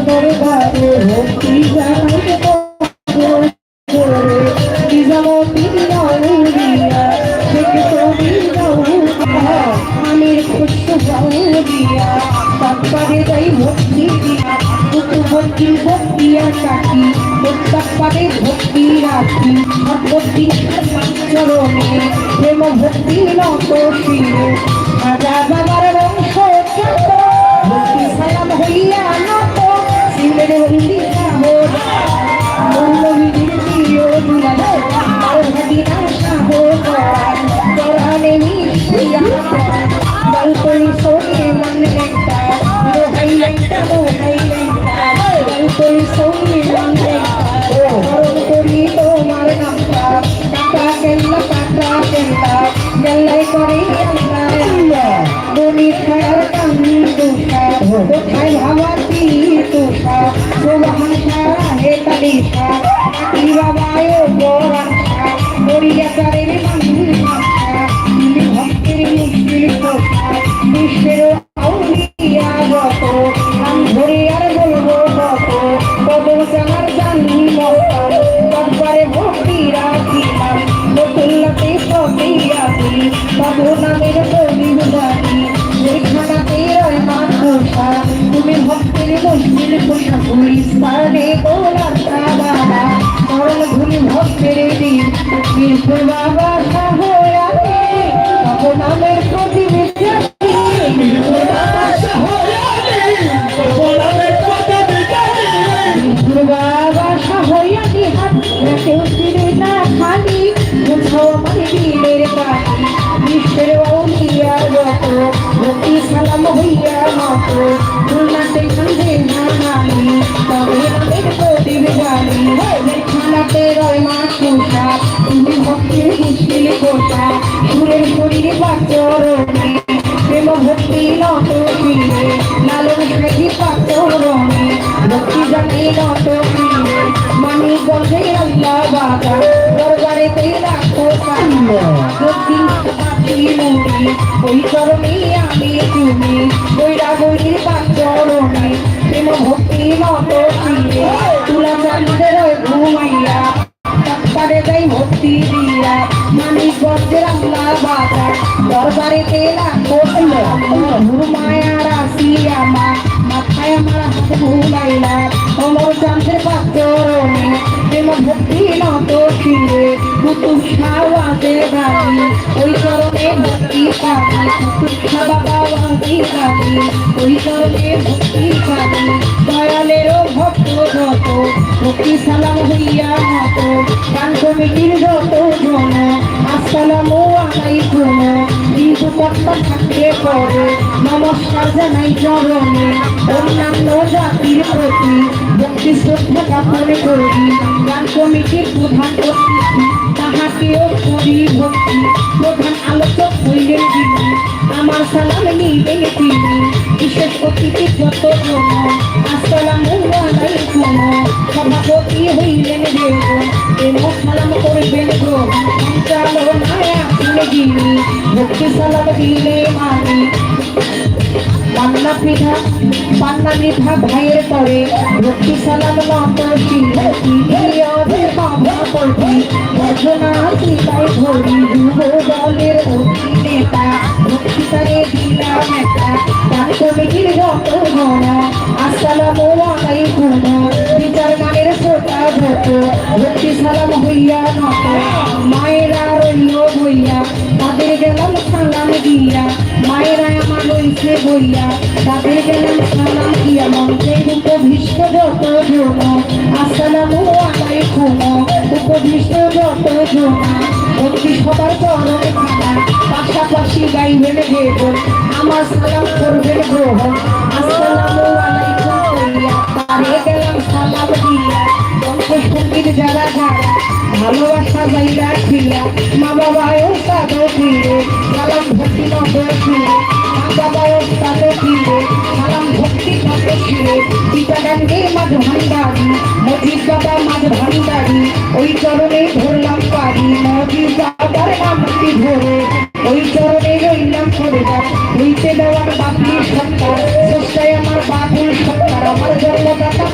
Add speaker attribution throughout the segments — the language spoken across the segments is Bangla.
Speaker 1: দরবারে ভক্তি বাউরিয়া তারপরে তাই ভক্তি দিয়া তুতু ভক্তি ভক্তিয়া কাটি তারপরে ভক্তি রাখি ভক্তি চরণে, প্রেম ভক্তি নত শিরে। রাজা বাবার মরিয়া চারের মন্দির ভাষা তিনি ভক্তের মুশকিল কোথা, বিশ্বের আউলিয়া গত ধরে আর বলব কত কত চামার জানি মস্তান তৎপরে ভক্তি রাখিলাম নতুল্লাতে সবই রাখি বাবু নামের প্রদীপ জানি ওইখানাতে রয় মানুষা তুমি ভক্তের মুশকিল কোথা পুলিশ পারে ভুলি ভক্তের দিন বীরপুর বাবা সাহয়াতে বাবু নামের প্রদীপ জানি বীরপুর বাবা বাবা সাহয়াতে হাত কেউ ছিঁড়ে না খালি মুছাও আমার দিলের কাটি বিশ্বের অলিয়ার গত ভক্তি সালাম হইয়া মত খুলনাতে কান্দে না নালি তবে প্রদীপ জানি খানাতে রয় মা মুশকিল কোথা সুরের শরীরে পাচরণে প্রেম ভক্তি নত ফিরে লালন সাথী পাচরণে ভক্তি জানি নত ফিরে মানি গন্ধে আল্লাহ বাবা দরবারেতে রাখো সান্ন ভক্তি পাখি মুড়ি ওই চরণে আমি তুমি বৈরা বৈরির পাচরণে প্রেম ভক্তি নত ফিরে তুলা চাঁদের ঘুমাইয়া বাবা দরবারে তেলা কোটল মায়া রাশি আমার মাথায় আমার হাত ভুলাইলা অমর চন্দ্রের পাচরণে প্রেম ভক্তি নত ফিরে কুতুব সাওয়াতে গাড়ি ওই চরণে ভক্তি পাবি কুতুব বাবা ভক্তি পাবি ওই চরণে ভক্তি পাবি দয়ালেরও ভক্ত যত ভক্তি সালাম হইয়া মত গান কমিটির যত জন আসসালামু আলাইকুম কর্তা থাকতে পরে নমস্কার জানাই চরণে। অন্যান্য জাতির প্রতি ভক্তি শ্রদ্ধা জ্ঞাপন করি। গান কমিটির প্রধান অতিথি তাহাকেও করি ভক্তি। প্রধান আলোচক হইলেন যিনি, আমার সালাম নিবেন তিনি। বিশেষ অতিথি যত আসসালামু আলাইকুম। সভাপতি হইলেন দেব। এমন সালাম করবেন গো সঞ্চালনায় যিনি ভক্তি সালাম দিলে মানি পান্না পিঠা পান্না মিঠা ভাইয়ের পরে ভক্তি সালাম নত শিলতি বাবা পড়ি ভজনা সীতায় ধরি যুব দলের নেতা ভক্তি তারে দিলাম একটা তার কমিটির যত গণ আসসালামু আলাইকুম বিচার গানের শ্রোতা ভক্ত ভক্তি সালাম হইয়া নত মায়েরা দিয়া মায়েরা আমার রইছে বইয়া। তাদের গেলাম সালাম দিয়া মন্ত্রে উপভীষ্ট যত জন আসসালামু আলাইকুম। উপভীষ্ট যত জন ভক্তি সবার চরণে খানা পাশাপাশি গাইবেন দেব আমার সালাম করবেন গ্রহণ আসসালামু আলাইকুম কইয়া তারে গেলাম সালাম দিয়া সংগীত যারা যারা ভালোবাসা যাইরা খিলা মা বাবাও সাদা ফিরে সালাম ভক্তি নগর ফিরে মা বাবা ও তাতে ফিরে সালাম ভক্তি থাকে ফিরে টিকাডাঙ্গে মাঝ ভান্ডারি মজিদ বাবা মাঝ ভান্ডারি ওই চরণে ধরলাম পারি, মজিদ বাবার নামটি ধরে।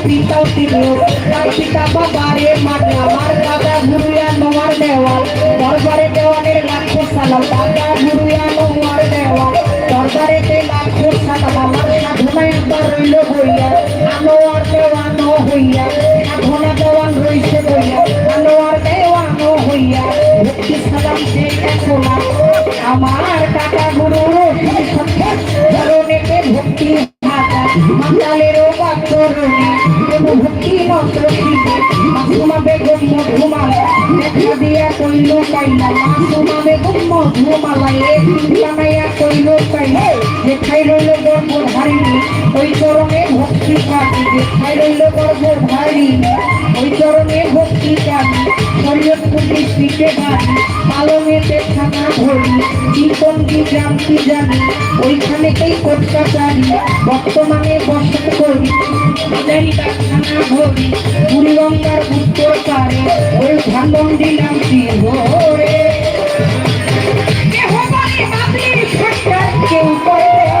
Speaker 1: জন্মদাতা পিতাও তিনিও তার পিতা বাবারে মারলা আমার দাদা গুরুয়া নোয়ার দেওয়াল দরবারে দেওয়ানের লাখো সালাম দাদা গুরুয়া নোয়ার দেওয়াল দরবারেতে লাখো সালাম আমার সাধনা একবার রইল হইয়া আনোয়ার দেওয়ানো হইয়া সাধনা দেওয়ান রইছে হইয়া আনোয়ার দেওয়ানো হইয়া ভক্তি সালাম সে এখন আমার কাকা গুরু রশিদ সত্তর চরণেতে ভক্তি ভাতা মাতালেরও বাক্তরণী প্রভু ভক্তি মন্ত্র শিখে মাসুমা বেগম মধুমালা দেখা দিয়া কইল পাইলা মাসুমা বেগম মধুমালা এ বানাইয়া কইল পাইলা দেখাই রইল গর্ব ধারিণী ওই চরণে কাটি রইল গর্ব ওই চরণে ভক্তি কাটি শরীয়ত পুলিশ পিঠে বাড়ি পালনেতে থানা ধরি জীবন কি কি জানি ওইখানেতেই কটকাচারি বর্তমানে বসত করি থানা ধরি বুড়িগঙ্গার উত্তর পারে ওই ধানমন্ডি বাবলির সরকার, কেউ করে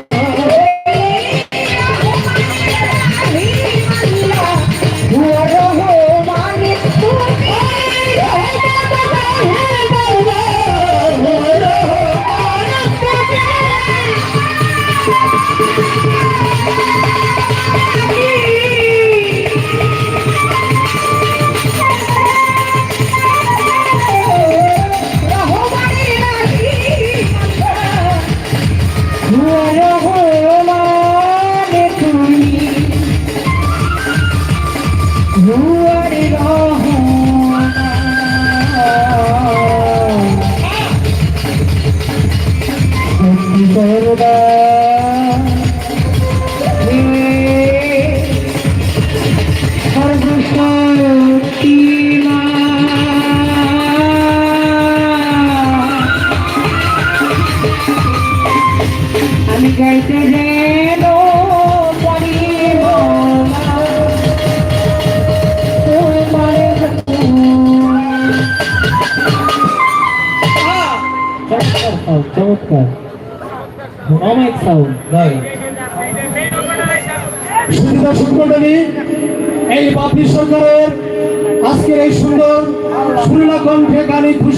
Speaker 2: সাউন্ড চমৎকার। অনেক সাউন্ড রাইট সুবিধা সুন্দরী এই বাপি সরকারের আজকের এই সুন্দর সুরলা কণ্ঠে গানে খুশি।